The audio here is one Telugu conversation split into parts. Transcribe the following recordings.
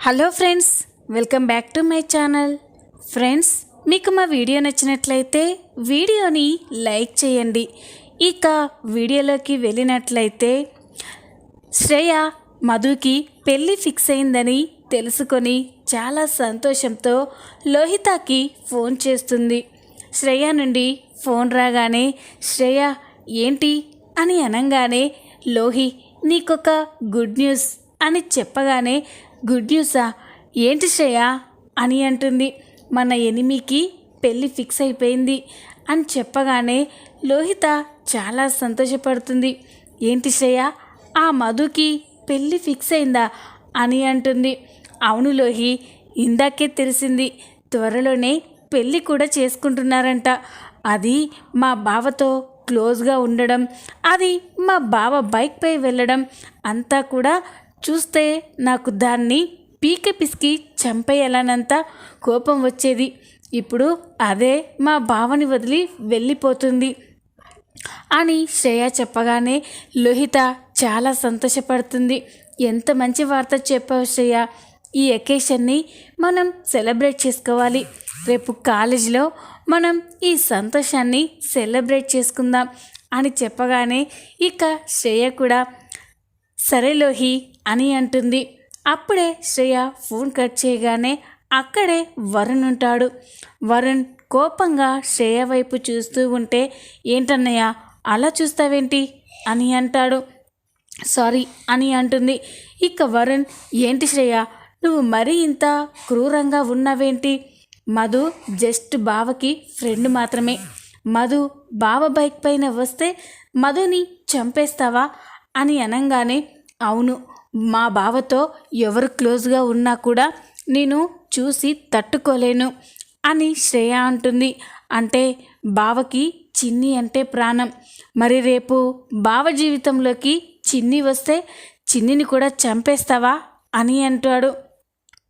Hello friends welcome back to my channel. Friends మీకు మా వీడియో నచ్చినట్లయితే వీడియోని లైక్ చేయండి. ఇక వీడియోలోకి వెళ్ళినట్లయితే శ్రేయ మధుకి పెళ్ళి ఫిక్స్ అయిందని తెలుసుకొని చాలా సంతోషంతో లోహితాకి ఫోన్ చేస్తుంది. శ్రేయ నుండి ఫోన్ రాగానే శ్రేయ ఏంటి? అని అనగానే లోహి నీకొక గుడ్ న్యూస్ అని చెప్పగానే గుడ్ న్యూసా? ఏంటి శ్రేయ? అని అంటుంది. మన ఎనిమికి పెళ్ళి ఫిక్స్ అయిపోయింది అని చెప్పగానే లోహిత చాలా సంతోషపడుతుంది. ఏంటి శ్రేయ? ఆ మధుకి పెళ్ళి ఫిక్స్ అయిందా? అని అంటుంది. అవును లోహి ఇందాకే తెలిసింది. త్వరలోనే పెళ్ళి కూడా చేసుకుంటున్నారంట. అది మా బావతో క్లోజ్గా ఉండడం అది మా బావ బైక్పై వెళ్ళడం అంతా కూడా చూస్తే నాకు దాన్ని పీక పిసికి చంపేయాలనంత కోపం వచ్చేది. ఇప్పుడు అదే మా బావని వదిలి వెళ్ళిపోతుంది అని శ్రేయ చెప్పగానే లోహిత చాలా సంతోషపడుతుంది. ఎంత మంచి వార్త చెప్పావు శ్రేయ. ఈ ఎకేషన్ని మనం సెలబ్రేట్ చేసుకోవాలి. రేపు కాలేజీలో మనం ఈ సంతోషాన్ని సెలబ్రేట్ చేసుకుందాం అని చెప్పగానే ఇక శ్రేయ కూడా సరే లోహి అని అంటుంది. అప్పుడే శ్రేయ ఫోన్ కట్ చేయగానే అక్కడే వరుణ్ ఉంటాడు. వరుణ్ కోపంగా శ్రేయ వైపు చూస్తూ ఉంటే ఏంటన్నయ్య అలా చూస్తావేంటి? అని అంటాడు. సారీ అని అంటుంది. ఇక వరుణ్ ఏంటి శ్రేయ నువ్వు మరీ ఇంత క్రూరంగా ఉన్నావేంటి? మధు జస్ట్ బావకి ఫ్రెండ్ మాత్రమే. మధు బావ బైక్ పైన వస్తే మధుని చంపేస్తావా? అని అనగానే అవును మా బావతో ఎవరు క్లోజ్గా ఉన్నా కూడా నేను చూసి తట్టుకోలేను అని శ్రేయ అంటుంది. అంటే బావకి చిన్ని అంటే ప్రాణం. మరి రేపు బావ జీవితంలోకి చిన్ని వస్తే చిన్నిని కూడా చంపేస్తావా అని అంటాడు.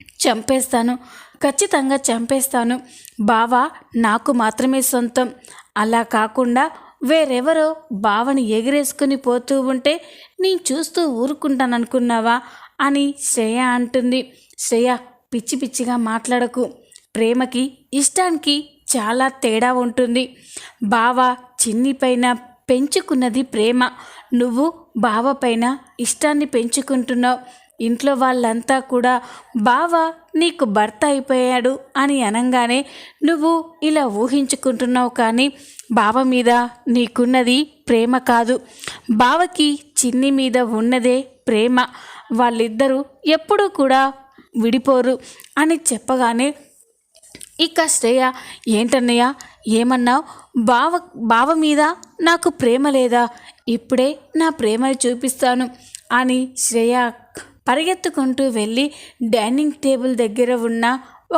చంపేస్తాను. ఖచ్చితంగా చంపేస్తాను. బావ నాకు మాత్రమే సొంతం. అలా కాకుండా వేరెవరో బావని ఎగిరేసుకుని పోతూ ఉంటే నేను చూస్తూ ఊరుకుంటాననుకున్నావా? అని శ్రేయ అంటుంది. శ్రేయ పిచ్చి పిచ్చిగా మాట్లాడకు. ప్రేమకి ఇష్టానికి చాలా తేడా ఉంటుంది. బావ చిన్ని పైన పెంచుకున్నది ప్రేమ. నువ్వు బావ పైన ఇష్టాన్ని పెంచుకుంటున్నావు. ఇంట్లో వాళ్ళంతా కూడా బావ నీకు భర్త అయిపోయాడు అని అనగానే నువ్వు ఇలా ఊహించుకుంటున్నావు కానీ బావ మీద నీకున్నది ప్రేమ కాదు. బావకి చిన్ని మీద ఉన్నదే ప్రేమ. వాళ్ళిద్దరూ ఎప్పుడూ కూడా విడిపోరు అని చెప్పగానే ఇక శ్రేయ ఏంటన్నయ్య ఏమన్నావు? బావ బావ మీద నాకు ప్రేమ లేదా? ఇప్పుడే నా ప్రేమని చూపిస్తాను అని శ్రేయ పరిగెత్తుకుంటూ వెళ్ళి డైనింగ్ టేబుల్ దగ్గర ఉన్న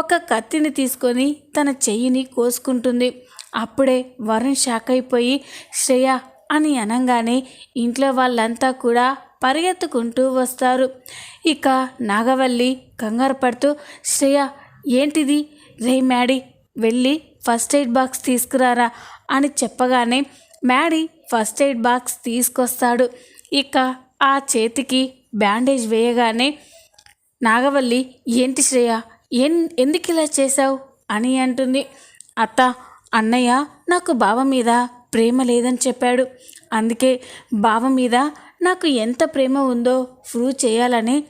ఒక కత్తిని తీసుకొని తన చెయ్యిని కోసుకుంటుంది. అప్పుడే వరుణ్ షాక్ అయిపోయి శ్రేయ అని అనగానే ఇంట్లో వాళ్ళంతా కూడా పరిగెత్తుకుంటూ వస్తారు. ఇక నాగవల్లి కంగారు పడుతూ శ్రేయ ఏంటిది? రే మ్యాడీ వెళ్ళి ఫస్ట్ ఎయిడ్ బాక్స్ తీసుకురారా అని చెప్పగానే మ్యాడీ ఫస్ట్ ఎయిడ్ బాక్స్ తీసుకొస్తాడు. ఇక ఆ చేతికి బ్యాండేజ్ వేయగానే నాగవల్లి ఏంటి శ్రేయ? ఎన్ ఎందుకు ఇలా చేశావు? అని అంటుంది. అత్త అన్నయ్య నాకు బావ మీద ప్రేమ లేదని చెప్పాడు. అందుకే బావ మీద నాకు ఎంత ప్రేమ ఉందో ప్రూవ్ చేయాలని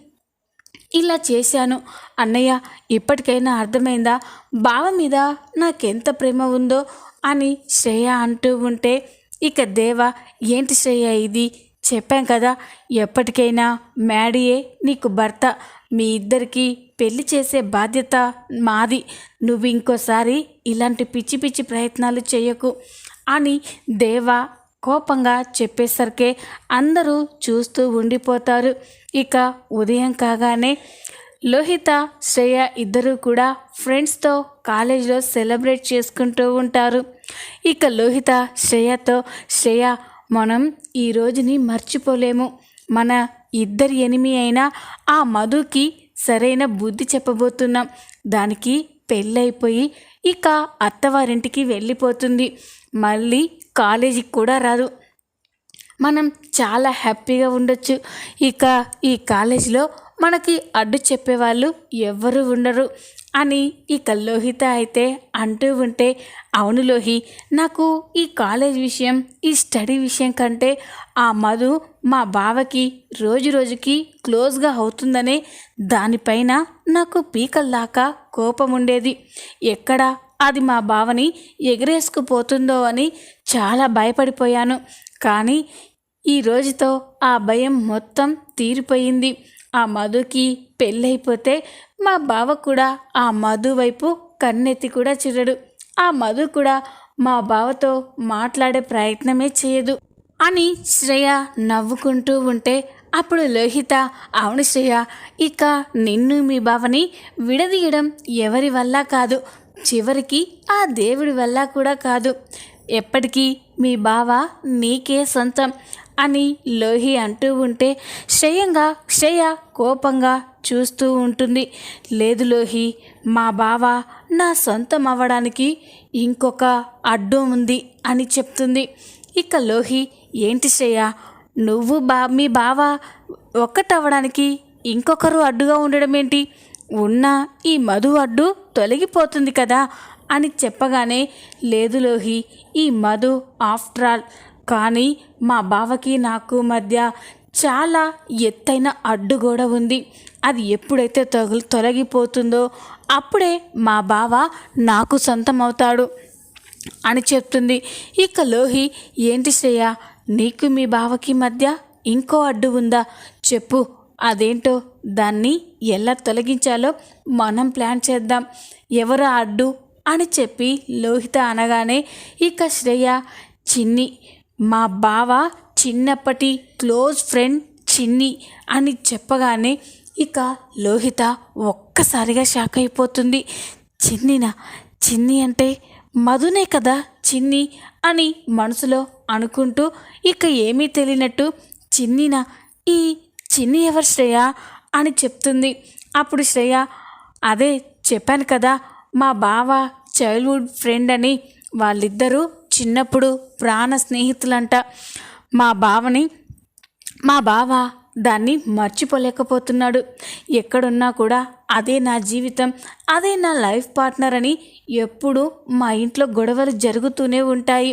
ఇలా చేశాను. అన్నయ్య ఇప్పటికైనా అర్థమైందా? బావ మీద నాకెంత ప్రేమ ఉందో అని శ్రేయ అంటూ ఉంటే ఇక దేవ ఏంటి శ్రేయ ఇది? చెప్పాం కదా ఎప్పటికైనా మ్యాడీయే నీకు భర్త. మీ ఇద్దరికి పెళ్ళి చేసే బాధ్యత మాది. నువ్వు ఇంకోసారి ఇలాంటి పిచ్చి పిచ్చి ప్రయత్నాలు చేయకు. అని దేవా కోపంగా చెప్పేసరికే అందరూ చూస్తూ ఉండిపోతారు. ఇక ఉదయం కాగానే లోహిత శ్రేయ ఇద్దరూ కూడా ఫ్రెండ్స్తో కాలేజీలో సెలబ్రేట్ చేసుకుంటూ ఉంటారు. ఇక లోహిత శ్రేయతో శ్రేయ మనం ఈ రోజుని మర్చిపోలేము. మన ఇద్దరి ఎనిమి అయినా ఆ మధుకి సరైన బుద్ధి చెప్పబోతున్నాం. దానికి పెళ్ళైపోయి ఇక అత్తవారింటికి వెళ్ళిపోతుంది. మళ్ళీ కాలేజీకి కూడా రాదు. మనం చాలా హ్యాపీగా ఉండొచ్చు. ఇక ఈ కాలేజీలో మనకి అడ్డు చెప్పేవాళ్ళు ఎవ్వరు ఉండరు. అని ఇక లోహిత అయితే అంటూ ఉంటే అవును లోహి నాకు ఈ కాలేజ్ విషయం ఈ స్టడీ విషయం కంటే ఆ మధు మా బావకి రోజు రోజుకి క్లోజ్గా అవుతుందనే దానిపైన నాకు పీకల్లాకా కోపం ఉండేది ఎక్కడ అది మా బావని ఎగరేసుకుపోతుందో అని చాలా భయపడిపోయాను. కానీ ఈ రోజుతో ఆ భయం మొత్తం తీరిపోయింది. ఆ మధుకి పెళ్ళైపోతే మా బావ కూడా ఆ మధు వైపు కన్నెత్తి కూడా చూడడు. ఆ మధు కూడా మా బావతో మాట్లాడే ప్రయత్నమే చేయదు అని శ్రేయ నవ్వుకుంటూ ఉంటే అప్పుడు లోహిత అవును శ్రేయ ఇక నిన్ను మీ బావని విడదీయడం ఎవరి వల్ల కాదు. చివరికి ఆ దేవుడి వల్ల కూడా కాదు. ఎప్పటికీ మీ బావ నీకే సొంతం. అని లోహి అంటూ ఉంటే శ్రేయంగా శ్రేయ కోపంగా చూస్తూ ఉంటుంది. లేదు లోహి మా బావ నా సొంతం అవ్వడానికి ఇంకొక అడ్డు ఉంది అని చెప్తుంది. ఇక లోహి ఏంటి శ్రేయ? నువ్వు బా మీ బావ ఒక్కటవ్వడానికి ఇంకొకరు అడ్డుగా ఉండడం ఏంటి ఉన్న ఈ మధు అడ్డు తొలగిపోతుంది కదా అని చెప్పగానే లేదు లోహి ఈ మధు ఆఫ్టర్ ఆల్ కానీ మా బావకి నాకు మధ్య చాలా ఎత్తైన అడ్డు కూడా ఉంది. అది ఎప్పుడైతే తగులు తొలగిపోతుందో అప్పుడే మా బావ నాకు సొంతం అవుతాడు అని చెప్తుంది. ఇక లోహి ఏంటి శ్రేయ నీకు మీ బావకి మధ్య ఇంకో అడ్డు ఉందా? చెప్పు అదేంటో? దాన్ని ఎలా తొలగించాలో మనం ప్లాన్ చేద్దాం. ఎవరు అడ్డు? అని చెప్పి లోహిత అనగానే ఇక శ్రేయ చిన్ని మా బావ చిన్నప్పటి క్లోజ్ ఫ్రెండ్ చిన్ని అని చెప్పగానే ఇక లోహిత ఒక్కసారిగా షాక్ అయిపోతుంది. చిన్నినా చిన్ని అంటే మధునే కదా చిన్ని అని మనసులో అనుకుంటూ ఇక ఏమీ తెలియనట్టు చిన్నిన ఈ చిన్ని ఎవరు శ్రేయ అని చెప్తుంది. అప్పుడు శ్రేయ అదే చెప్పాను కదా మా బావ చైల్డ్హుడ్ ఫ్రెండ్ అని వాళ్ళిద్దరూ చిన్నప్పుడు ప్రాణ స్నేహితులంట మా బావని. మా బావ దాన్ని మర్చిపోలేకపోతున్నాడు. ఎక్కడున్నా కూడా అదే నా జీవితం అదే నా లైఫ్ పార్ట్నర్ అని ఎప్పుడు మా ఇంట్లో గొడవలు జరుగుతూనే ఉంటాయి.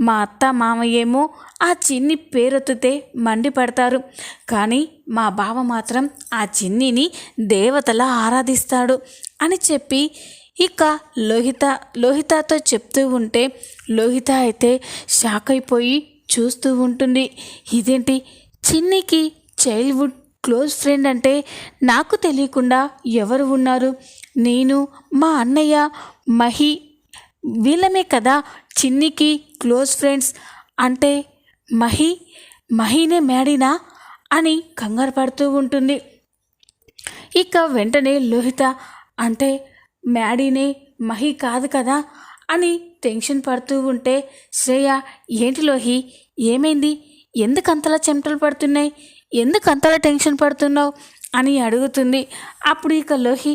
మా అత్త మామయ్యేమో ఆ చిన్ని పేరెత్తితే మండిపడతారు. కానీ మా బావ మాత్రం ఆ చిన్నిని దేవతలా ఆరాధిస్తాడు అని చెప్పి ఇక లోహిత లోహితతో చెప్తూ ఉంటే లోహిత అయితే షాక్ అయిపోయి చూస్తూ ఉంటుంది. ఇదేంటి? చిన్నికి చైల్డ్హుడ్ క్లోజ్ ఫ్రెండ్ అంటే నాకు తెలియకుండా ఎవరు ఉన్నారు? నేను మా అన్నయ్య మహి వీళ్ళమే కదా చిన్నికి క్లోజ్ ఫ్రెండ్స్ అంటే మహి మహినే మేడినా అని కంగారు పడుతూ ఉంటుంది. ఇక వెంటనే లోహిత అంటే మ్యాడీనే మహి కాదు కదా అని టెన్షన్ పడుతూ ఉంటే శ్రేయ ఏంటి లోహి? ఏమైంది? ఎందుకంతలా చెమటలు పడుతున్నాయి? ఎందుకంతలా టెన్షన్ పడుతున్నావు? అని అడుగుతుంది. అప్పుడు ఇక లోహి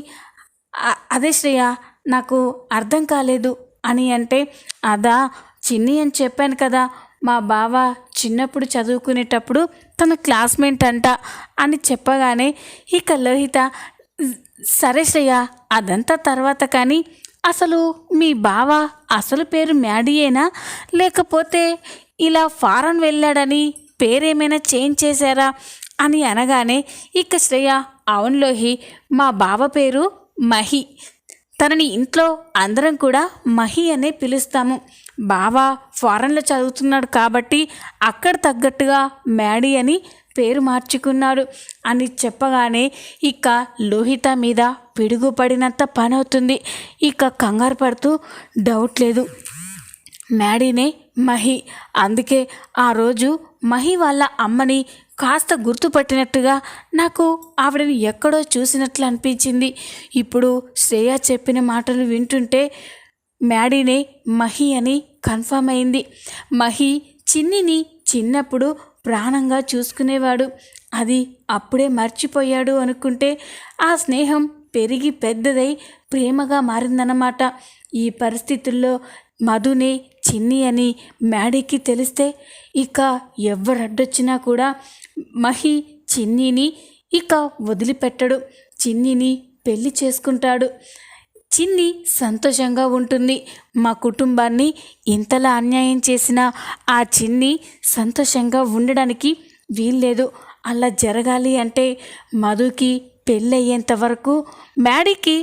అదే శ్రేయ నాకు అర్థం కాలేదు అని అంటే అదా చిన్ని అని చెప్పాను కదా మా బావ చిన్నప్పుడు చదువుకునేటప్పుడు తన క్లాస్మేట్ అంట అని చెప్పగానే ఇక లోహిత సరే శ్రేయ అదంతా తర్వాత కానీ అసలు మీ బావ అసలు పేరు మ్యాడీయేనా? లేకపోతే ఇలా ఫారెన్ వెళ్ళాడని పేరేమైనా చేంజ్ చేశారా అని అనగానే ఇక శ్రేయ అవునులోహి మా బావ పేరు మహి. తనని ఇంట్లో అందరం కూడా మహి అనే పిలుస్తాము. బావ ఫారెన్లో చదువుతున్నాడు కాబట్టి అక్కడ తగ్గట్టుగా మ్యాడీ అని పేరు మార్చుకున్నాడు అని చెప్పగానే ఇక లోహిత మీద పిడుగుపడినంత పనవుతుంది. పని అవుతుంది ఇక కంగారు పడుతూ డౌట్ లేదు. మ్యాడీనే మహి. అందుకే ఆ రోజు మహి వాళ్ళ అమ్మని కాస్త గుర్తుపట్టినట్టుగా నాకు ఆవిడని ఎక్కడో చూసినట్లు అనిపించింది. ఇప్పుడు శ్రేయ చెప్పిన మాటలు వింటుంటే మ్యాడీనే మహి అని కన్ఫర్మ్ అయింది. మహి చిన్నిని చిన్నప్పుడు ప్రాణంగా చూసుకునేవాడు. అది అప్పుడే మర్చిపోయాడు అనుకుంటే ఆ స్నేహం పెరిగి పెద్దదై ప్రేమగా మారిందన్నమాట. ఈ పరిస్థితుల్లో మధునే చిన్ని అని మ్యాడీకి తెలిస్తే ఇక ఎవరు అడ్డొచ్చినా కూడా మహి చిన్నిని ఇక వదిలిపెట్టడు. చిన్నిని పెళ్ళి చేసుకుంటాడు. చిన్ని సంతోషంగా ఉంటుంది. మా కుటుంబాన్ని ఇంతలా అన్యాయం చేసినా ఆ చిన్ని సంతోషంగా ఉండడానికి వీల్లేదు. అలా జరగాలి అంటే మధుకి పెళ్ళయ్యేంత వరకు మ్యాడీకి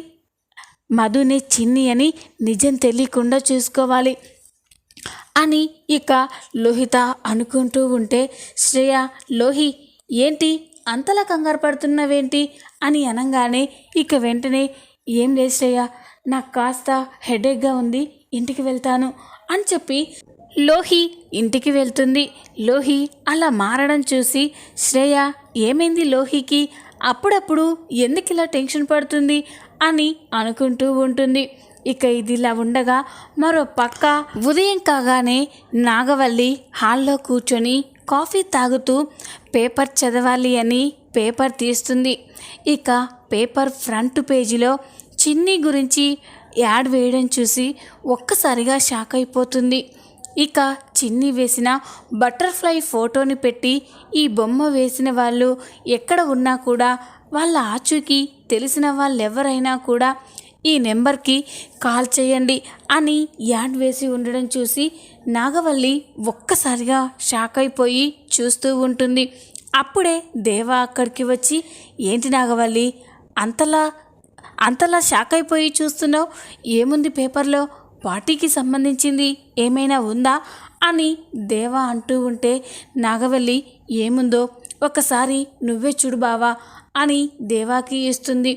మధుని చిన్ని అని నిజం తెలియకుండా చూసుకోవాలి అని ఇక లోహిత అనుకుంటూ ఉంటే శ్రేయ లోహి ఏంటి? అంతలా కంగారు పడుతున్నావేంటి? అని అనగానే ఇక వెంటనే ఏం లేదు శ్రేయ నాకు కాస్త హెడేక్గా ఉంది ఇంటికి వెళ్తాను అని చెప్పి లోహి ఇంటికి వెళ్తుంది. లోహి అలా మారడం చూసి శ్రేయ ఏమైంది లోహికి? అప్పుడప్పుడు ఎందుకు ఇలా టెన్షన్ పడుతుంది? అని అనుకుంటూ ఉంటుంది. ఇక ఇది ఇలా ఉండగా మరో పక్క ఉదయం కాగానే నాగవల్లి హాల్లో కూర్చొని కాఫీ తాగుతూ పేపర్ చదవాలి అని పేపర్ తీస్తుంది. ఇక పేపర్ ఫ్రంట్ పేజీలో చిన్ని గురించి యాడ్ వేయడం చూసి ఒక్కసారిగా షాక్ అయిపోతుంది. ఇక చిన్ని వేసిన బటర్ఫ్లై ఫోటోని పెట్టి ఈ బొమ్మ వేసిన వాళ్ళు ఎక్కడ ఉన్నా కూడా వాళ్ళ ఆచూకీ తెలిసిన వాళ్ళెవరైనా కూడా ఈ నెంబర్కి కాల్ చేయండి అని యాడ్ వేసి ఉండడం చూసి నాగవల్లి ఒక్కసారిగా షాక్ అయిపోయి చూస్తూ ఉంటుంది. అప్పుడే దేవ అక్కడికి వచ్చి ఏంటి నాగవల్లి అంతలా అంతలా షాక్ అయిపోయి చూస్తున్నావు? ఏముంది పేపర్లో? పార్టీకి సంబంధించింది ఏమైనా ఉందా? అని దేవ అంటూ ఉంటే నాగవల్లి ఏముందో? ఒకసారి నువ్వే చూడు బావా అని దేవాకి ఇస్తుంది.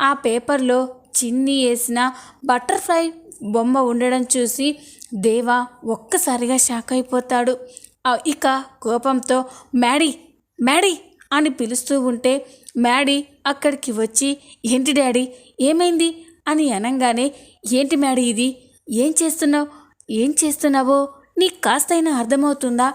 ఆ పేపర్లో చిన్ని వేసిన బటర్ఫ్లై బొమ్మ ఉండడం చూసి దేవా ఒక్కసారిగా షాక్ అయిపోతాడు. ఇక కోపంతో మ్యాడీ మ్యాడీ అని పిలుస్తూ ఉంటే మ్యాడీ అక్కడికి వచ్చి ఏంటి డాడీ ఏమైంది? అని అనగానే ఏంటి మ్యాడీ ఇది? ఏం చేస్తున్నావు? ఏం చేస్తున్నావో? నీకు కాస్తైనా అర్థమవుతుందా?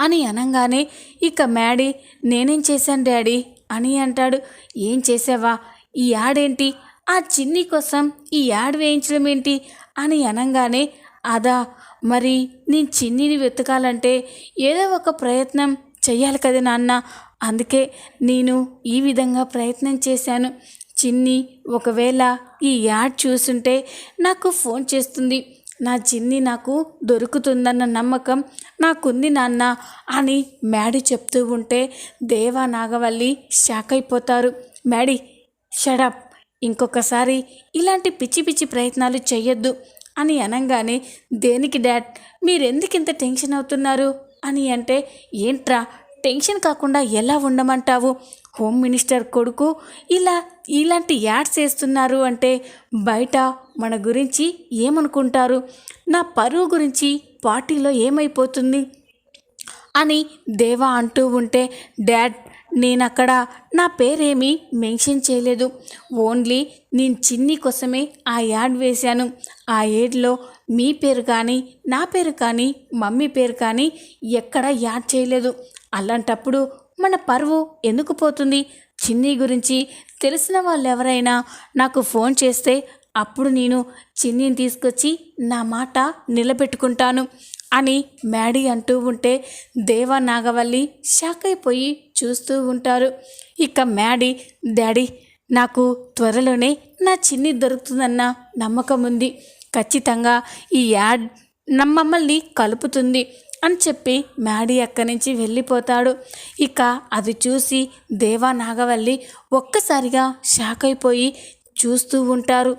అని అనగానే ఇక మ్యాడీ నేనేం చేశాను డాడీ? అని అంటాడు. ఏం చేసావా ఈ యాడేంటి ఆ చిన్ని కోసం ఈ యాడ్ వేయించడం ఏంటి అని అనగానే అదా మరి నేను చిన్నిని వెతకాలంటే ఏదో ఒక ప్రయత్నం చెయ్యాలి కదా నాన్న. అందుకే నేను ఈ విధంగా ప్రయత్నం చేశాను. చిన్ని ఒకవేళ ఈ యాడ్ చూసుంటే నాకు ఫోన్ చేస్తుంది. నా చిన్ని నాకు దొరుకుతుందన్న నమ్మకం నాకుంది నాన్న అని మ్యాడీ చెప్తూ ఉంటే దేవా నాగవల్లి షాక్ అయిపోతారు మ్యాడీ షడప్ ఇంకొకసారి ఇలాంటి పిచ్చి పిచ్చి ప్రయత్నాలు చేయొద్దు అని అనగానే దేనికి డాడ్? మీరెందుకు ఇంత టెన్షన్ అవుతున్నారు? అని అంటే ఏంట్రా టెన్షన్ కాకుండా ఎలా ఉండమంటావు? హోమ్ మినిస్టర్ కొడుకు ఇలా ఇలాంటి యాడ్స్ వేస్తున్నారు అంటే బయట మన గురించి ఏమనుకుంటారు? నా పరువు గురించి పార్టీలో ఏమైపోతుంది? అని దేవా అంటూ ఉంటే డాడ్ నేను అక్కడ నా పేరేమీ మెన్షన్ చేయలేదు. ఓన్లీ నేను చిన్ని కోసమే ఆ యాడ్ వేశాను. ఆ యాడ్లో మీ పేరు కానీ నా పేరు కానీ మమ్మీ పేరు కానీ ఎక్కడ యాడ్ చేయలేదు. అలాంటప్పుడు మన పరువు ఎందుకు పోతుంది? చిన్ని గురించి తెలిసిన వాళ్ళు ఎవరైనా నాకు ఫోన్ చేస్తే అప్పుడు నేను చిన్నిని తీసుకొచ్చి నా మాట నిలబెట్టుకుంటాను అని మ్యాడీ అంటూ ఉంటే దేవా నాగవల్లి షాక్ అయిపోయి చూస్తూ ఉంటారు. ఇక మ్యాడీ డాడీ నాకు త్వరలోనే నా చిన్ని దొరుకుతుందన్న నమ్మకం ఉంది. ఖచ్చితంగా ఈ యాడ్ మమ్మల్ని కలుపుతుంది అని చెప్పి మ్యాడీ అక్కడి నుంచి వెళ్ళిపోతాడు. ఇక అది చూసి దేవా నాగవల్లి ఒక్కసారిగా షాక్ అయిపోయి చూస్తూ ఉంటారు.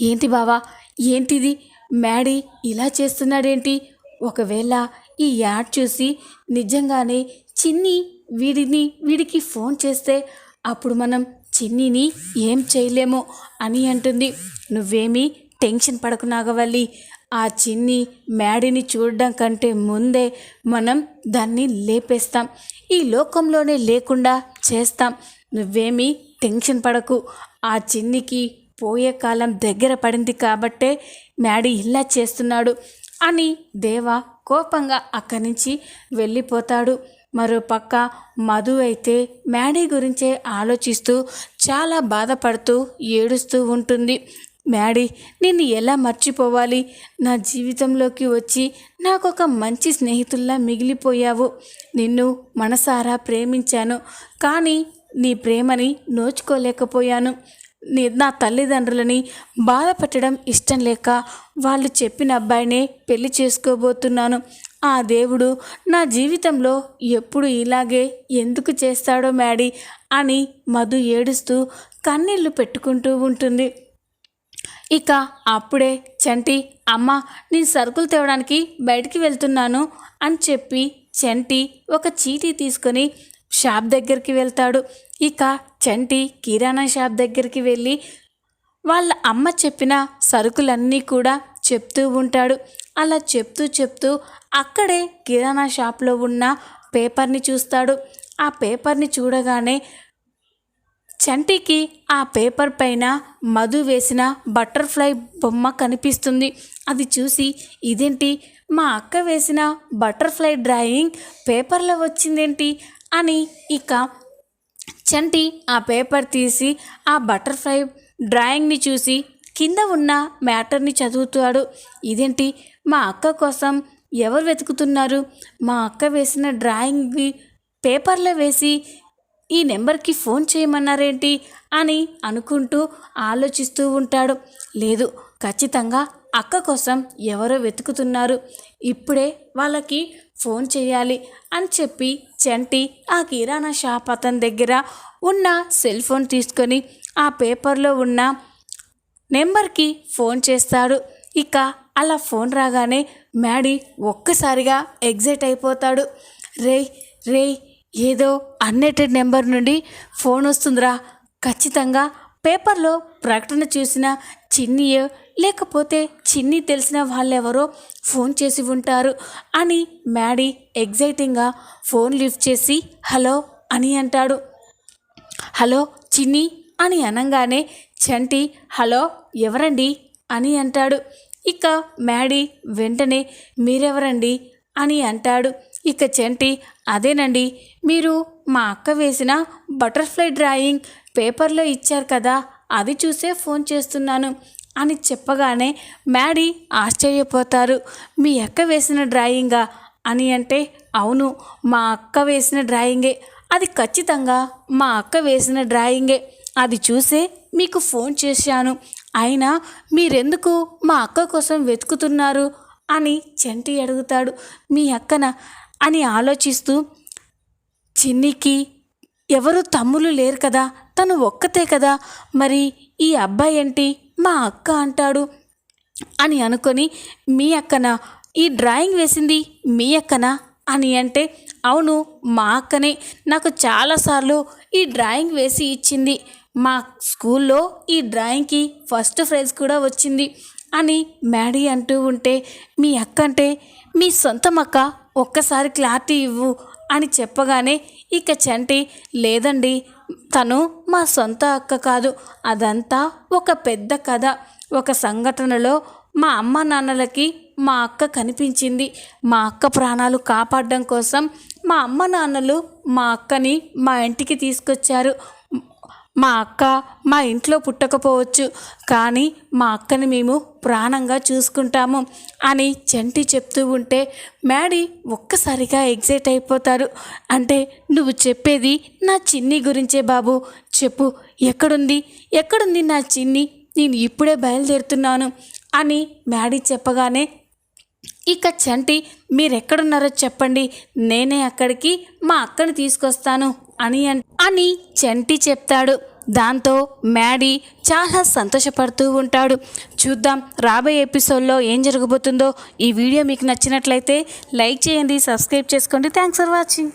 ఏంటి బావా ఏంటిది? మ్యాడీ ఇలా చేస్తున్నాడేంటి? ఒకవేళ ఈ యాడ్ చూసి నిజంగానే చిన్ని వీడిని వీడికి ఫోన్ చేస్తే అప్పుడు మనం చిన్నిని ఏం చేయలేము అని అంటుంది. నువ్వేమీ టెన్షన్ పడకు నాగవల్లి. ఆ చిన్ని మ్యాడీని చూడడం కంటే ముందే మనం దాన్ని లేపేస్తాం. ఈ లోకంలోనే లేకుండా చేస్తాం. నువ్వేమీ టెన్షన్ పడకు. ఆ చిన్నికి పోయే కాలం దగ్గర పడింది కాబట్టే మ్యాడీ ఇలా చేస్తున్నాడు అని దేవ కోపంగా అక్కడి నుంచి వెళ్ళిపోతాడు. మరో పక్క మధు అయితే మ్యాడీ గురించే ఆలోచిస్తూ చాలా బాధపడుతూ ఏడుస్తూ ఉంటుంది. మ్యాడీ నిన్ను ఎలా మర్చిపోవాలి? నా జీవితంలోకి వచ్చి నాకు ఒక మంచి స్నేహితుల్లా మిగిలిపోయావు. నిన్ను మనసారా ప్రేమించాను. కానీ నీ ప్రేమని నోచుకోలేకపోయాను. నా తల్లిదండ్రులని బాధపెట్టడం ఇష్టం లేక వాళ్ళు చెప్పిన అబ్బాయినే పెళ్ళి చేసుకోబోతున్నాను. ఆ దేవుడు నా జీవితంలో ఎప్పుడు ఇలాగే ఎందుకు చేస్తాడో మ్యాడీ అని మధు ఏడుస్తూ కన్నీళ్ళు పెట్టుకుంటూ ఉంటుంది. ఇక అప్పుడే చంటి అమ్మ నేను సరుకులు తేవడానికి బయటికి వెళ్తున్నాను అని చెప్పి చంటి ఒక చీటీ తీసుకొని షాప్ దగ్గరికి వెళ్తాడు. ఇక చంటి కిరాణా షాప్ దగ్గరికి వెళ్ళి వాళ్ళ అమ్మ చెప్పిన సరుకులన్నీ కూడా చెప్తూ ఉంటాడు. అలా చెప్తూ చెప్తూ అక్కడే కిరాణా షాప్లో ఉన్న పేపర్ని చూస్తాడు. ఆ పేపర్ని చూడగానే చంటికి ఆ పేపర్ పైన మధు వేసిన బటర్ఫ్లై బొమ్మ కనిపిస్తుంది. అది చూసి ఇదేంటి? మా అక్క వేసిన బటర్ఫ్లై డ్రాయింగ్ పేపర్లో వచ్చిందేంటి? అని ఇక చంటి ఆ పేపర్ తీసి ఆ బటర్ఫ్లై డ్రాయింగ్ని చూసి కింద ఉన్న మ్యాటర్ని చదువుతాడు. ఇదేంటి? మా అక్క కోసం ఎవరు వెతుకుతున్నారు? మా అక్క వేసిన డ్రాయింగ్ పేపర్లో వేసి ఈ నెంబర్కి ఫోన్ చేయమన్నారేంటి అని అనుకుంటూ ఆలోచిస్తూ ఉంటాడు. లేదు ఖచ్చితంగా అక్క కోసం ఎవరో వెతుకుతున్నారు. ఇప్పుడే వాళ్ళకి ఫోన్ చేయాలి అని చెప్పి చంటి ఆ కిరాణా షాప్ అతని దగ్గర ఉన్న సెల్ ఫోన్ తీసుకొని ఆ పేపర్లో ఉన్న నెంబర్కి ఫోన్ చేస్తాడు. ఇక అలా ఫోన్ రాగానే మ్యాడీ ఒక్కసారిగా ఎగ్జైట్ అయిపోతాడు. రేయ్ రేయ్ ఏదో అన్నెటెడ్ నెంబర్ నుండి ఫోన్ వస్తుందిరా. ఖచ్చితంగా పేపర్లో ప్రకటన చూసిన చిన్నియో లేకపోతే చిన్ని తెలిసిన వాళ్ళెవరో ఫోన్ చేసి ఉంటారు అని మ్యాడీ ఎగ్జైటింగ్గా ఫోన్ లిఫ్ట్ చేసి హలో అని అంటాడు. హలో చిన్ని అని అనగానే చంటి హలో ఎవరండి? అని అంటాడు. ఇక మ్యాడీ వెంటనే మీరెవరండి అని అంటాడు. ఇక చంటి అదేనండి మీరు మా అక్క వేసిన బటర్ఫ్లై డ్రాయింగ్ పేపర్లో ఇచ్చారు కదా అది చూసే ఫోన్ చేస్తున్నాను అని చెప్పగానే మ్యాడీ ఆశ్చర్యపోతారు. మీ అక్క వేసిన డ్రాయింగా? అని అంటే అవును మా అక్క వేసిన డ్రాయింగే. అది ఖచ్చితంగా మా అక్క వేసిన డ్రాయింగే. అది చూసే మీకు ఫోన్ చేశాను అయినా మీరెందుకు మా అక్క కోసం వెతుకుతున్నారు? అని చెంటి అడుగుతాడు. మీ అక్కన అని ఆలోచిస్తూ చిన్నికి ఎవరు తమ్ములు లేరు కదా తను ఒక్కతే కదా మరి ఈ అబ్బాయి ఏంటి? మా అక్క అంటాడు. అని అనుకొని మీ అక్కన ఈ డ్రాయింగ్ వేసింది మీ అక్కన? అని అంటే అవును మా అక్కనే. నాకు చాలాసార్లు ఈ డ్రాయింగ్ వేసి ఇచ్చింది. మా స్కూల్లో ఈ డ్రాయింగ్కి ఫస్ట్ ప్రైజ్ కూడా వచ్చింది అని మ్యాడీ అంటూ ఉంటే మీ అక్క అంటే మీ సొంతం అక్క ఒక్కసారి క్లారిటీ ఇవ్వు అని చెప్పగానే ఇక చంటి లేదండి తను మా సొంత అక్క కాదు అదంతా ఒక పెద్ద కథ. ఒక సంఘటనలో మా అమ్మ నాన్నలకి మా అక్క కనిపించింది. మా అక్క ప్రాణాలు కాపాడడం కోసం మా అమ్మ నాన్నలు మా అక్కని మా ఇంటికి తీసుకొచ్చారు. మా అక్క మా ఇంట్లో పుట్టకపోవచ్చు కానీ మా అక్కని మేము ప్రాణంగా చూసుకుంటాము అని చంటి చెప్తూ ఉంటే మ్యాడీ ఒక్కసారిగా ఎగ్జైట్ అయిపోతారు. అంటే నువ్వు చెప్పేది నా చిన్ని గురించే బాబు. చెప్పు ఎక్కడుంది? ఎక్కడుంది నా చిన్ని? నేను ఇప్పుడే బయలుదేరుతున్నాను అని మ్యాడీ చెప్పగానే ఇక చంటి మీరెక్కడున్నారో చెప్పండి. నేనే అక్కడికి మా అక్కని తీసుకొస్తాను అని అని చంటి చెప్తాడు. దాంతో మ్యాడీ చాలా సంతోషపడుతూ ఉంటాడు. చూద్దాం రాబోయే ఎపిసోడ్లో ఏం జరగబోతుందో. ఈ వీడియో మీకు నచ్చినట్లయితే లైక్ చేయండి సబ్స్క్రైబ్ చేసుకోండి. Thanks for watching.